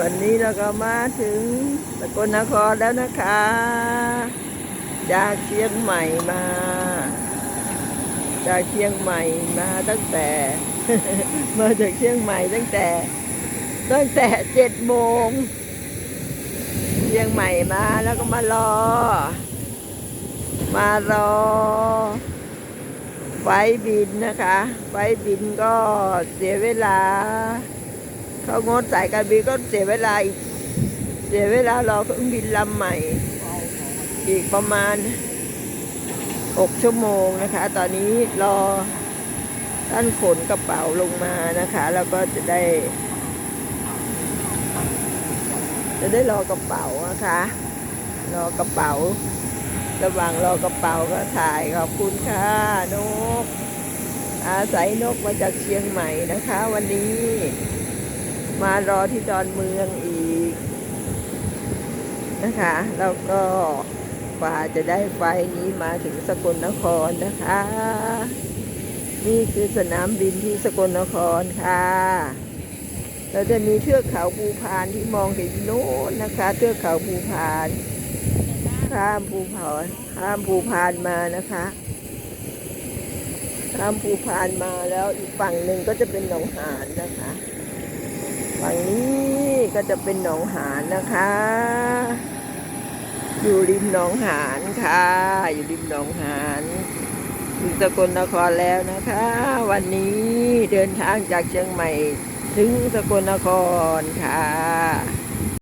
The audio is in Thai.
วันนี้เราก็มาถึงสกลนครแล้วนะคะ จากเชียงใหม่มา จากเชียงใหม่มาตั้งแต่ มาจากเชียงใหม่ตั้งแต่ ตั้งแต่เจ็ดโมงเชียงใหม่มาแล้วก็มารอ มารอ ไฟบินนะคะ ไฟบินก็เสียเวลา เขางดสายการบินก็เสียเวลาอีกเสียเวลารอเครื่องบินลำใหม่ อีกประมาณหกชั่วโมงนะคะ ตอนนี้รอท่านขนกระเป๋าลงมานะคะ แล้วก็จะได้ จะได้รอกระเป๋านะคะ รอกระเป๋า ระหว่างรอกระเป๋าก็ถ่ายขอบคุณค่ะนกอาศัยนกมาจากเชียงใหม่นะคะ วันนี้ มารอที่ดอนเมืองอีกนะคะ แล้วก็กว่าจะได้ไฟนี้มาถึงสกลนครนะคะ นี่คือสนามบินที่สกลนครค่ะ เราจะมีเทือกเขาภูพานที่มองเห็นโน้นนะคะ เทือกเขาภูพาน ข้ามภูผาข้ามภูพานมานะคะข้ามภูพานมาแล้วอีกฝั่งหนึ่งก็จะเป็นหนองหานนะคะ ฝั่งนี้ก็จะเป็นหนองหานนะคะ อยู่ริมหนองหานค่ะ อยู่ริมหนองหานถึงสกลนครแล้วนะคะ วันนี้เดินทางจากเชียงใหม่ถึงสกลนครค่ะ